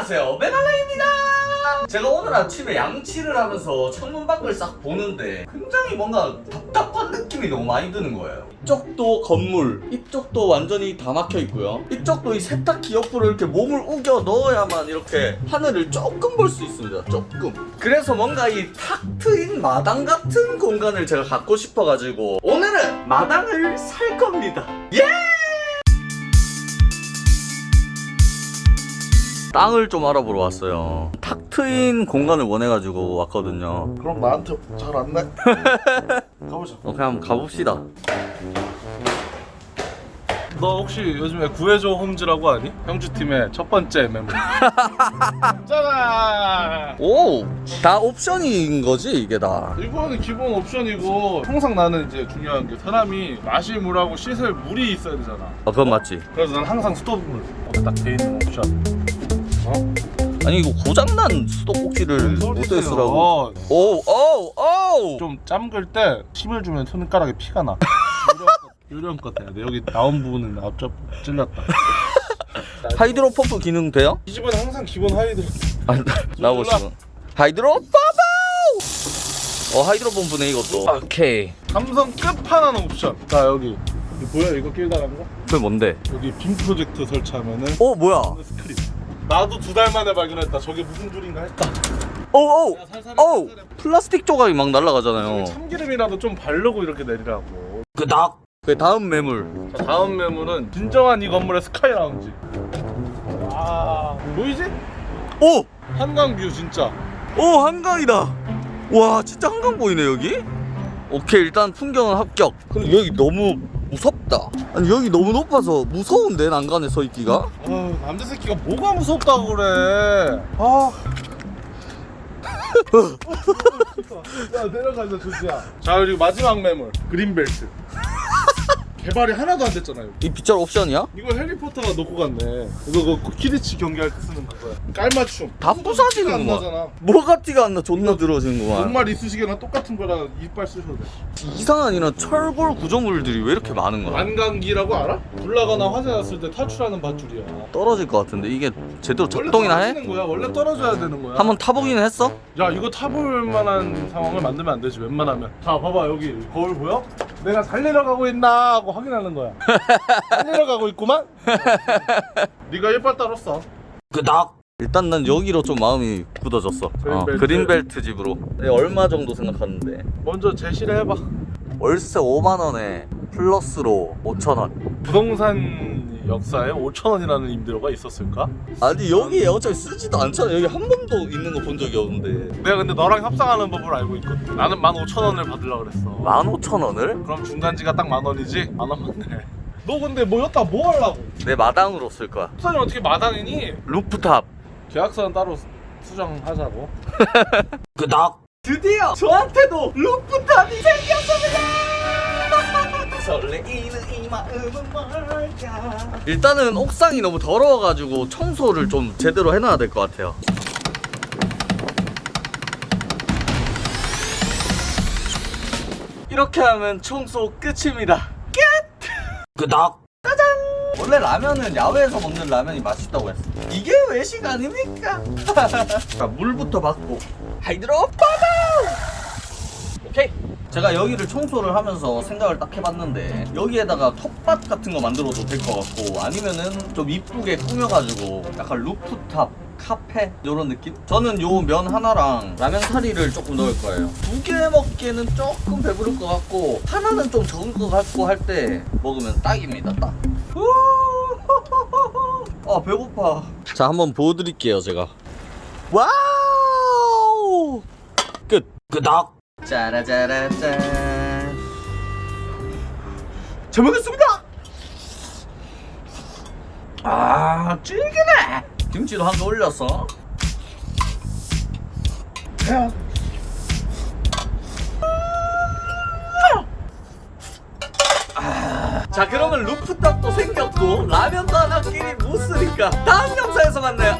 안녕하세요. 메갈라입니다. 제가 오늘 아침에 양치를 하면서 창문 밖을 싹 보는데 굉장히 뭔가 답답한 느낌이 너무 많이 드는 거예요. 이쪽도 건물 이쪽도 완전히 다 막혀 있고요. 이쪽도 이 세탁기 옆으로 이렇게 몸을 우겨 넣어야만 이렇게 하늘을 조금 볼 수 있습니다. 조금. 그래서 뭔가 이 탁 트인 마당 같은 공간을 제가 갖고 싶어가지고 오늘은 마당을 살 겁니다. 예! 땅을 좀 알아보러 왔어요. 탁 트인 공간을 원해가지고 왔거든요. 그럼 나한테 잘 안 나. 가보자. 어, 그냥 한번 가봅시다. 너 혹시 요즘에 구해줘 홈즈라고 아니? 형주 팀의 첫 번째 멤버. 짜잔. 오! 다 옵션인 거지, 이게 다. 이거는 기본 옵션이고 항상 나는 이제 중요한 게 사람이 마실 물하고 씻을 물이 있어야 되잖아. 아, 그건 맞지. 그래서 난 항상 스톱물 딱 돼 있는 옵션. 어? 아니, 이거 고장난 수도꼭지를 못대 쓰라고. 어, 오, 오, 오! 좀 잠글 때 힘을 주면 손가락에 피가 나. 요령 것 같아야 돼. 여기 나온 부분은 앞쪽 찔렸다. 하이드로 펌프 기능 돼요? 이 집은 항상 기본 하이드. 아, 나오시면. 하이드로 펌프! 어, 하이드로 펌프네, 이것도. 오케이. 삼성 끝판왕 옵션. 자 여기 이거 보여? 이거 길다란 거? 그게 뭔데? 여기 빔 프로젝트 설치하면은 어, 뭐야? 스크린. 나도 두 달 만에 발견했다. 저게 무슨 줄인가 했다. 오, 오! 야, 살살 해, 오! 살살 해. 플라스틱 조각이 막 날아가잖아요. 참기름이라도 좀 바르고 이렇게 내리라고. 끄덕! 그 다음 매물. 자, 다음 매물은 진정한 이 건물의 스카이 라운지. 와 보이지? 오! 한강 뷰 진짜. 오 한강이다. 와 진짜 한강 보이네 여기. 오케이 일단 풍경은 합격. 근데 여기 너무 무섭다. 아니 여기 너무 높아서 무서운데 난간에 서 있기가. 아 남자 새끼가 뭐가 무섭다고 그래. 아. 야 내려가자 조지야. 자 그리고 마지막 매물 그린벨트. 개발이 하나도 안 됐잖아요. 이 빗절 옵션이야? 이거 해리포터가 놓고 갔네. 이거 그 키리치 경기할 때 쓰는 거야. 깔맞춤. 다 부사지는구만. 나잖아. 뭐가 티가 안 나? 존나 들어지는구만. 정말 이쑤시개랑 똑같은 거랑 이빨 쓰셔도 돼. 이상한 이런 철골 구조물들이 왜 이렇게 많은 거야? 안강기라고 알아? 불나거나 화재 났을 때 탈출하는 밧줄이야. 떨어질 것 같은데 이게 제대로 작동이나 원래 해? 떨어지는 거야. 원래 떨어져야 되는 거야. 한번 타보기는 했어? 야 이거 타볼 만한 상황을 만들면 안 되지 웬만하면 자 봐봐 여기 거울 보여? 내가 잘 내려가고 있나 하고 확인하는 거야 잘 내려가고 있구만 네가 이빨 따랐어 끄덕. 일단 난 여기로 좀 마음이 굳어졌어. 어, 그린벨트. 그린벨트 집으로. 네, 얼마 정도 생각하는데? 먼저 제시를 해봐 월세 5만 원에 플러스로 5천 원. 부동산 역사에 5천원이라는 임대료가 있었을까? 아니 여기 어차피 쓰지도 않잖아. 여기 한 번도 있는 거 본 적이 없는데. 내가 근데 너랑 협상하는 법을 알고 있거든 나는 15,000원을 받으려고 그랬어 15,000원을 그럼 중간지가 딱 만원이지? 만원만 내너 근데 뭐였다 뭐 하려고? 내 마당으로 쓸 거야. 협상이 어떻게 마당이니? 루프탑. 계약서는 따로 수정하자고 끄덕. 드디어 저한테도 루프탑이 생겼습니다. 설레이는 이 마음은 뭘까? 일단은 옥상이 너무 더러워가지고 청소를 좀 제대로 해놔야 될 것 같아요. 이렇게 하면 청소 끝입니다. 끝! 끄덕! 짜잔! 원래 라면은 야외에서 먹는 라면이 맛있다고 했어. 이게 외식 아닙니까? 자, 물부터 받고. 하이드로 빠방! 오케이. 제가 여기를 청소를 하면서 생각을 딱 해봤는데 여기에다가 텃밭 같은 거 만들어도 될 것 같고 아니면은 좀 이쁘게 꾸며가지고 약간 루프탑 카페 이런 느낌? 저는 요 면 하나랑 라면 사리를 조금 넣을 거예요. 두 개 먹기에는 조금 배부를 것 같고 하나는 좀 적은 것 같고 할 때 먹으면 딱입니다. 딱. 아 배고파. 자 한번 보여드릴게요 제가. 와우! 끝. 끄덕. 짜라짜라짠. 잘 먹겠습니다. 아 질기네. 김치도 한 개 올렸어. 아, 자 그러면 루프탑도 생겼고 라면도 하나끼리 못 쓰니까 다음 영상에서 만나요.